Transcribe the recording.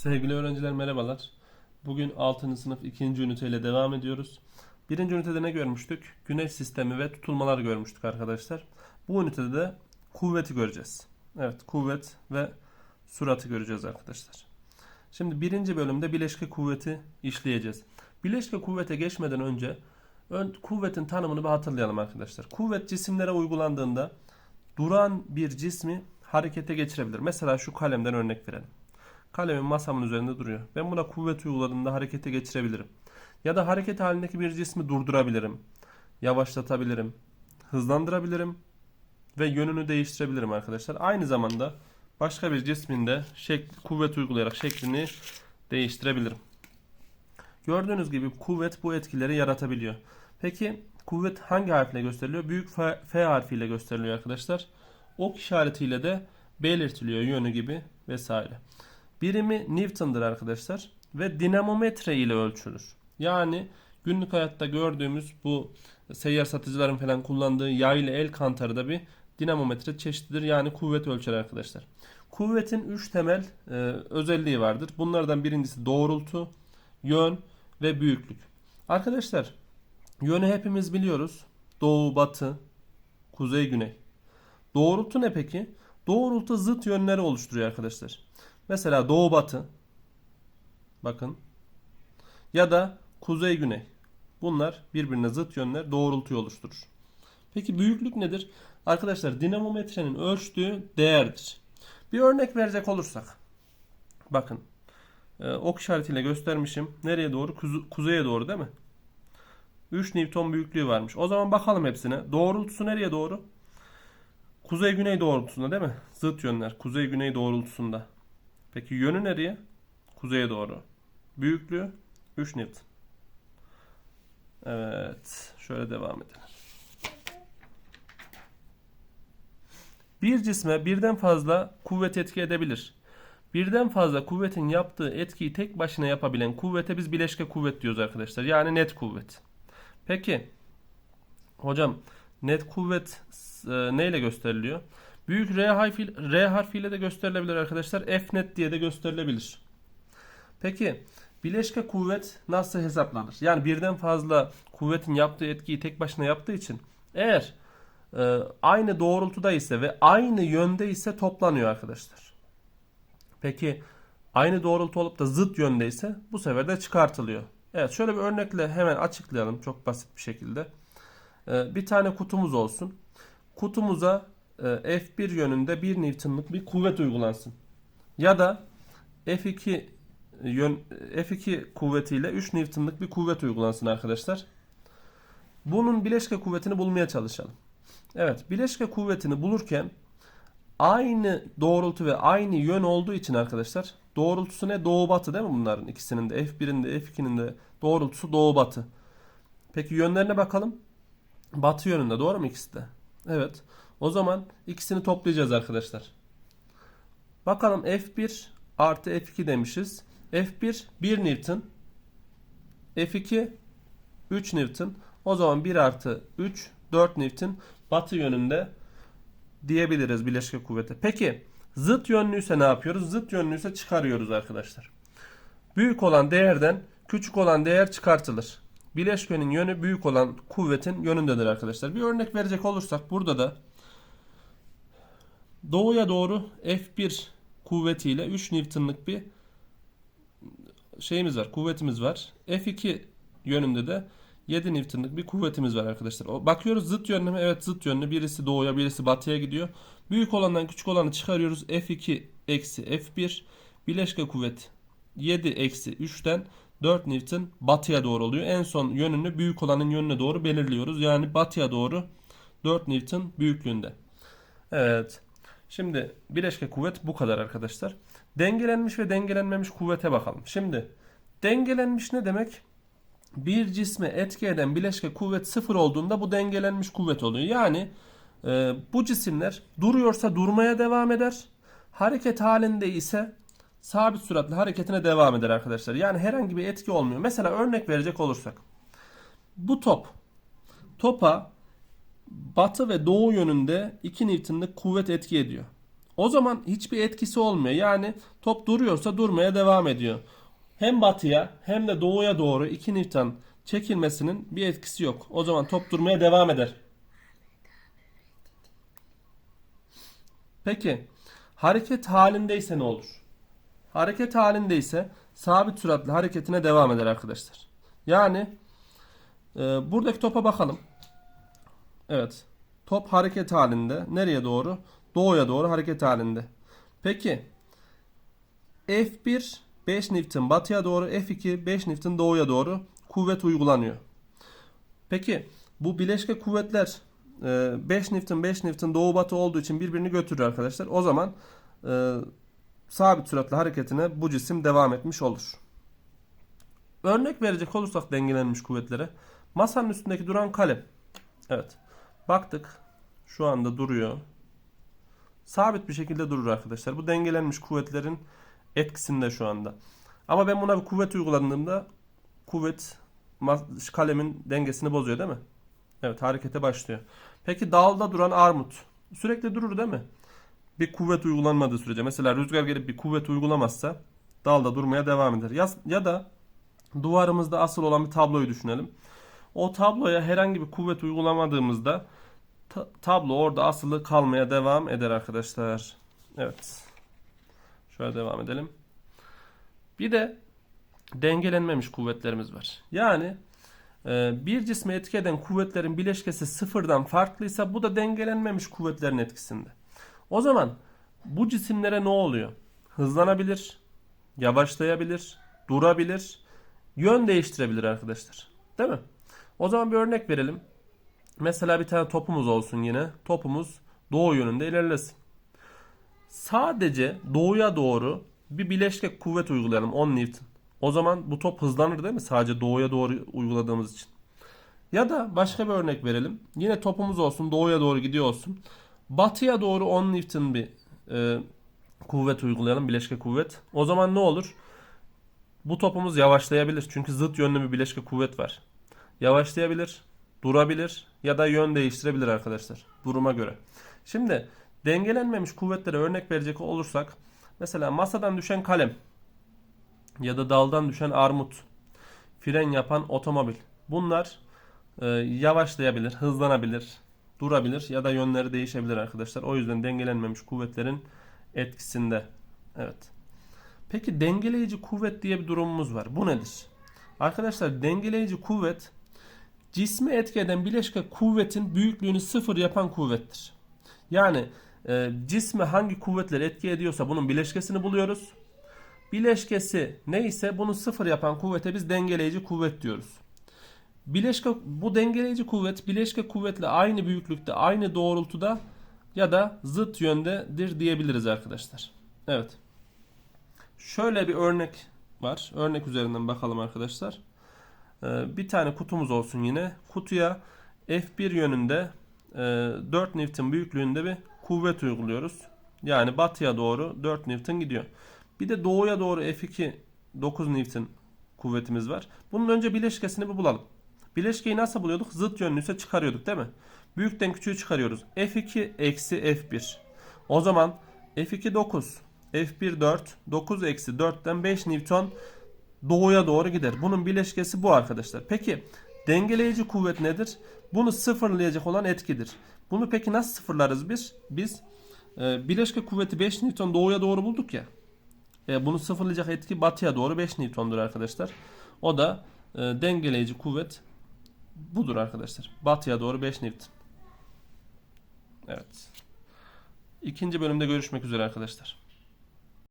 Sevgili öğrenciler merhabalar. Bugün 6. sınıf 2. üniteyle devam ediyoruz. 1. ünitede ne görmüştük? Güneş sistemi ve tutulmalar görmüştük arkadaşlar. Bu ünitede de kuvveti göreceğiz. Evet kuvvet ve suratı göreceğiz arkadaşlar. Şimdi birinci bölümde bileşke kuvveti işleyeceğiz. Bileşke kuvvete geçmeden önce ön, kuvvetin tanımını bir hatırlayalım arkadaşlar. Kuvvet cisimlere uygulandığında duran bir cismi harekete geçirebilir. Mesela şu kalemden örnek verelim. Kalemim masamın üzerinde duruyor. Ben buna kuvvet uyguladığımda harekete geçirebilirim. Ya da hareket halindeki bir cismi durdurabilirim. Yavaşlatabilirim. Hızlandırabilirim. Ve yönünü değiştirebilirim arkadaşlar. Aynı zamanda başka bir cismin de kuvvet uygulayarak şeklini değiştirebilirim. Gördüğünüz gibi kuvvet bu etkileri yaratabiliyor. Peki kuvvet hangi harfle gösteriliyor? Büyük F, F harfiyle gösteriliyor arkadaşlar. Ok işaretiyle de belirtiliyor yönü gibi vesaire. Birimi Newton'dır arkadaşlar ve dinamometre ile ölçülür. Yani günlük hayatta gördüğümüz bu seyyar satıcıların falan kullandığı yay ile el kantarı da bir dinamometre çeşididir. Yani kuvvet ölçer arkadaşlar. Kuvvetin 3 temel e, özelliği vardır. Bunlardan birincisi doğrultu, yön ve büyüklük. Arkadaşlar yönü hepimiz biliyoruz. Doğu, batı, kuzey, güney. Doğrultu ne peki? Doğrultu zıt yönleri oluşturuyor arkadaşlar. Mesela doğu batı. Bakın. Ya da kuzey güney. Bunlar birbirine zıt yönler doğrultuyu oluşturur. Peki büyüklük nedir? Arkadaşlar dinamometrenin ölçtüğü değerdir. Bir örnek verecek olursak. Bakın. Ee, ok işaretiyle göstermişim. Nereye doğru? Kuzeye doğru değil mi? 3 Newton büyüklüğü varmış. O zaman bakalım hepsine. Doğrultusu nereye doğru? Kuzey güney doğrultusunda değil mi? Zıt yönler. Kuzey güney doğrultusunda. Peki yönü nereye? Kuzeye doğru. Büyüklüğü 3 Newton. Evet. Şöyle devam edelim. Bir cisme birden fazla kuvvet etki edebilir. Birden fazla kuvvetin yaptığı etkiyi tek başına yapabilen kuvvete biz bileşke kuvvet diyoruz arkadaşlar. Yani net kuvvet. Peki hocam net kuvvet e, neyle gösteriliyor? Büyük R, harfi, R harfiyle de gösterilebilir arkadaşlar. F net diye de gösterilebilir. Peki bileşke kuvvet nasıl hesaplanır? Yani birden fazla kuvvetin yaptığı etkiyi tek başına yaptığı için eğer e, aynı doğrultuda ise ve aynı yönde ise toplanıyor arkadaşlar. Peki aynı doğrultu olup da zıt yönde ise bu sefer de çıkartılıyor. Evet şöyle bir örnekle hemen açıklayalım çok basit bir şekilde. E, bir tane kutumuz olsun. Kutumuza F1 yönünde 1 Newton'luk bir kuvvet uygulansın. Ya da F2 yön F2 kuvvetiyle 3 Newton'luk bir kuvvet uygulansın arkadaşlar. Bunun bileşke kuvvetini bulmaya çalışalım. Evet, bileşke kuvvetini bulurken aynı doğrultu ve aynı yön olduğu için arkadaşlar doğrultusu ne? Doğu batı değil mi bunların ikisinin de F1'in de F2'nin de doğrultusu doğu batı. Peki yönlerine bakalım. Batı yönünde doğru mu ikisi de? Evet. O zaman ikisini toplayacağız arkadaşlar. Bakalım F1 artı F2 demişiz. F1 1 Newton. F2 3 Newton. O zaman 1 artı 3 4 Newton batı yönünde diyebiliriz bileşke kuvvete. Peki zıt yönlüyse ne yapıyoruz? Zıt yönlüyse çıkarıyoruz arkadaşlar. Büyük olan değerden küçük olan değer çıkartılır. Bileşkenin yönü büyük olan kuvvetin yönündedir arkadaşlar. Bir örnek verecek olursak burada da doğuya doğru F1 kuvvetiyle 3 Newton'lık bir şeyimiz var, kuvvetimiz var. F2 yönünde de 7 Newton'lık bir kuvvetimiz var arkadaşlar. Bakıyoruz zıt yönlü mü? Evet zıt yönlü. Birisi doğuya birisi batıya gidiyor. Büyük olandan küçük olanı çıkarıyoruz. F2 eksi F1 bileşke kuvvet 7 eksi 3'ten 4 Newton batıya doğru oluyor. En son yönünü büyük olanın yönüne doğru belirliyoruz. Yani batıya doğru 4 Newton büyüklüğünde. Evet. Şimdi bileşke kuvvet bu kadar arkadaşlar. Dengelenmiş ve dengelenmemiş kuvvete bakalım. Şimdi dengelenmiş ne demek? Bir cisme etki eden bileşke kuvvet sıfır olduğunda bu dengelenmiş kuvvet oluyor. Yani e, bu cisimler duruyorsa durmaya devam eder. Hareket halinde ise sabit süratle hareketine devam eder arkadaşlar. Yani herhangi bir etki olmuyor. Mesela örnek verecek olursak. Bu top. Topa batı ve doğu yönünde 2 Newton'lık kuvvet etki ediyor. O zaman hiçbir etkisi olmuyor. Yani top duruyorsa durmaya devam ediyor. Hem batıya hem de doğuya doğru 2 Newton çekilmesinin bir etkisi yok. O zaman top durmaya devam eder. Peki hareket halindeyse ne olur? Hareket halindeyse sabit süratle hareketine devam eder arkadaşlar. Yani e, buradaki topa bakalım. Evet. Top hareket halinde. Nereye doğru? Doğuya doğru hareket halinde. Peki F1 5 Newton batıya doğru, F2 5 Newton doğuya doğru kuvvet uygulanıyor. Peki bu bileşke kuvvetler e, 5 Newton 5 Newton doğu batı olduğu için birbirini götürür arkadaşlar. O zaman e, sabit süratle hareketine bu cisim devam etmiş olur. Örnek verecek olursak dengelenmiş kuvvetlere. Masanın üstündeki duran kalem. Evet. Baktık. Şu anda duruyor. Sabit bir şekilde durur arkadaşlar. Bu dengelenmiş kuvvetlerin etkisinde şu anda. Ama ben buna bir kuvvet uyguladığımda kuvvet kalemin dengesini bozuyor değil mi? Evet harekete başlıyor. Peki dalda duran armut sürekli durur değil mi? Bir kuvvet uygulanmadığı sürece mesela rüzgar gelip bir kuvvet uygulamazsa dalda durmaya devam eder. Ya, ya da duvarımızda asıl olan bir tabloyu düşünelim. O tabloya herhangi bir kuvvet uygulamadığımızda ta- tablo orada asılı kalmaya devam eder arkadaşlar. Evet. Şöyle devam edelim. Bir de dengelenmemiş kuvvetlerimiz var. Yani e, bir cisme etki eden kuvvetlerin bileşkesi sıfırdan farklıysa bu da dengelenmemiş kuvvetlerin etkisinde. O zaman bu cisimlere ne oluyor? Hızlanabilir, yavaşlayabilir, durabilir, yön değiştirebilir arkadaşlar. Değil mi? O zaman bir örnek verelim. Mesela bir tane topumuz olsun yine. Topumuz doğu yönünde ilerlesin. Sadece doğuya doğru bir bileşke kuvvet uygulayalım 10 Newton. O zaman bu top hızlanır değil mi? Sadece doğuya doğru uyguladığımız için. Ya da başka bir örnek verelim. Yine topumuz olsun doğuya doğru gidiyor olsun. Batıya doğru 10 Newton bir e, kuvvet uygulayalım. Bileşke kuvvet. O zaman ne olur? Bu topumuz yavaşlayabilir. Çünkü zıt yönlü bir bileşke kuvvet var. Yavaşlayabilir, durabilir ya da yön değiştirebilir arkadaşlar. Duruma göre. Şimdi dengelenmemiş kuvvetlere örnek verecek olursak mesela masadan düşen kalem ya da daldan düşen armut, fren yapan otomobil. Bunlar e, yavaşlayabilir, hızlanabilir, durabilir ya da yönleri değişebilir arkadaşlar. O yüzden dengelenmemiş kuvvetlerin etkisinde. Evet. Peki dengeleyici kuvvet diye bir durumumuz var. Bu nedir? Arkadaşlar dengeleyici kuvvet cismi etki eden bileşke kuvvetin büyüklüğünü sıfır yapan kuvvettir. Yani e, cisme hangi kuvvetler etki ediyorsa bunun bileşkesini buluyoruz. Bileşkesi neyse bunu sıfır yapan kuvvete biz dengeleyici kuvvet diyoruz. Bileşke bu dengeleyici kuvvet bileşke kuvvetle aynı büyüklükte, aynı doğrultuda ya da zıt yöndedir diyebiliriz arkadaşlar. Evet. Şöyle bir örnek var. Örnek üzerinden bakalım arkadaşlar. Ee, bir tane kutumuz olsun yine. Kutuya F1 yönünde e, 4 Newton büyüklüğünde bir kuvvet uyguluyoruz. Yani batıya doğru 4 Newton gidiyor. Bir de doğuya doğru F2 9 Newton kuvvetimiz var. Bunun önce bileşkesini bir bulalım. Bileşkeyi nasıl buluyorduk? Zıt yönlüyse çıkarıyorduk değil mi? Büyükten küçüğü çıkarıyoruz. F2 eksi F1. O zaman F2 9. F1 4. 9 eksi 4'ten 5 Newton doğuya doğru gider. Bunun bileşkesi bu arkadaşlar. Peki dengeleyici kuvvet nedir? Bunu sıfırlayacak olan etkidir. Bunu peki nasıl sıfırlarız biz? Biz e, bileşke kuvveti 5 Newton doğuya doğru bulduk ya. E, bunu sıfırlayacak etki batıya doğru 5 Newton'dur arkadaşlar. O da e, dengeleyici kuvvet budur arkadaşlar. Batıya doğru 5 Newton. Evet. İkinci bölümde görüşmek üzere arkadaşlar.